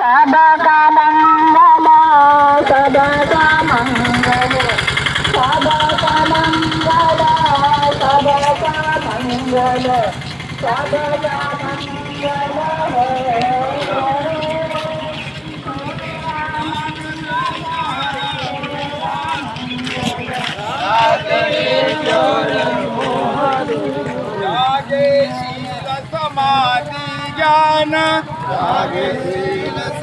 सदा मंगल सदा मंगल सदा मंगल सदा मंगल सदा जागेशील समाधी ज्ञान जागेशील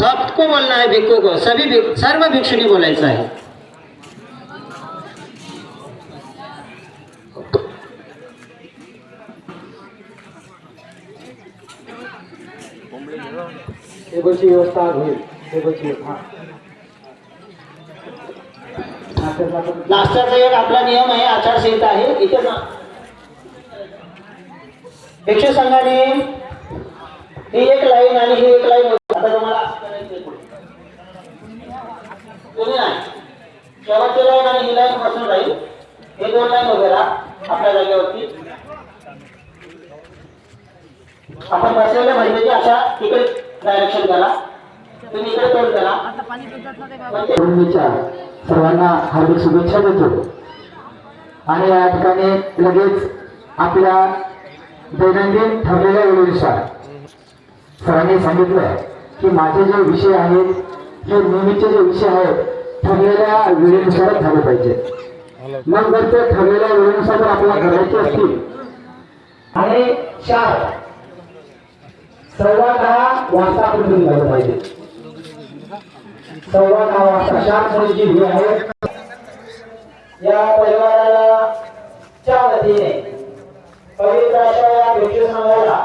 सबको बोलना है भिक्खू को। सभी भिक- सर्व भिक्षुनी बोलायचं आहे। टेबलची व्यवस्था होईल टेबलची हा नाश्त्याचा एक आपला नियम आहे आचारसंहिता आहे. इथे ना भिक्षू संघाने ही एक लाईन आणि ही एक लाईन होती. आता तुम्हाला कोणी नाही. शेवटची लाईन आणि ही लाईन बसून राहील. हे दोन लाईन वगैरे आपल्या जागेवरती. आपण बसलेल्या महिलेची अशा तिकडे डायरेक्शन करा. तुम्ही इकडे तोंड करा. पण ते- पौर्णिमेच्या सर्वांना हार्दिक शुभेच्छा देतो. आणि या ठिकाणी लगेच आपल्या दैनंदिन ठरलेल्या वेळेनुसार सरांनी सांगितलं की माझे जे विषय आहेत हे नेहमीचे जे विषय आहेत ठरलेल्या वेळेनुसारच झाले पाहिजे. मग जर ते ठरलेल्या वेळेनुसार जर आपल्याला करायचे असतील आणि चार सव्वा दहा वाजता आपण झालं पाहिजे. सव्वा दहा वाजता शांत जी ही आहे या परिवाराला च्या वतीने पवित्र अशा या भिक्षू संघाला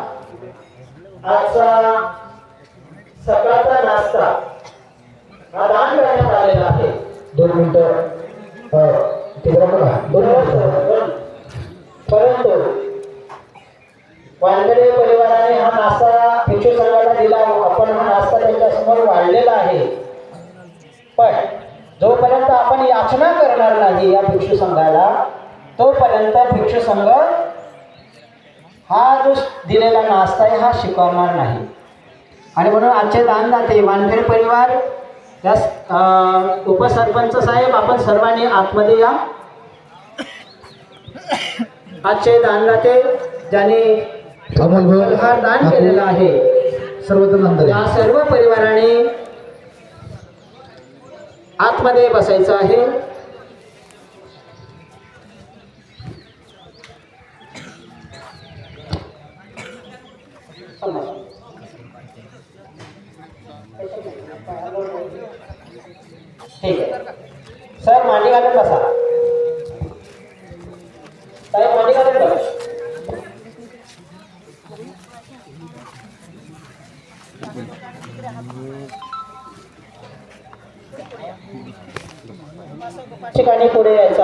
आजचा सकाळचा नाश्ता हा दान करण्यात आलेला आहे. दोन मिनिटं दोन परंतु वानकडे परिवाराने हा नाश्ता भिक्षू संघाला दिला. आपण हा नाश्ता त्यांच्यासमोर वाढलेला आहे. पण जोपर्यंत आपण याचना करणार नाही या भिक्षू संघाला तोपर्यंत भिक्षू संघ हा जो दिलेला नाश्ता आहे हा शिकवणार नाही. आणि म्हणून आजचे दानदाते वानखेडे परिवार या उपसरपंच साहेब आपण सर्वांनी आतमध्ये या. आजचे दानदाते ज्यांनी हा दान केलेला आहे सर्व परिवाराने आतमध्ये बसायचं आहे. ठीक आहे. सर मांडी घालून बसा. साहेब मांडी घालून बसा. Thank you. ठिकाणी पुढे यायचं.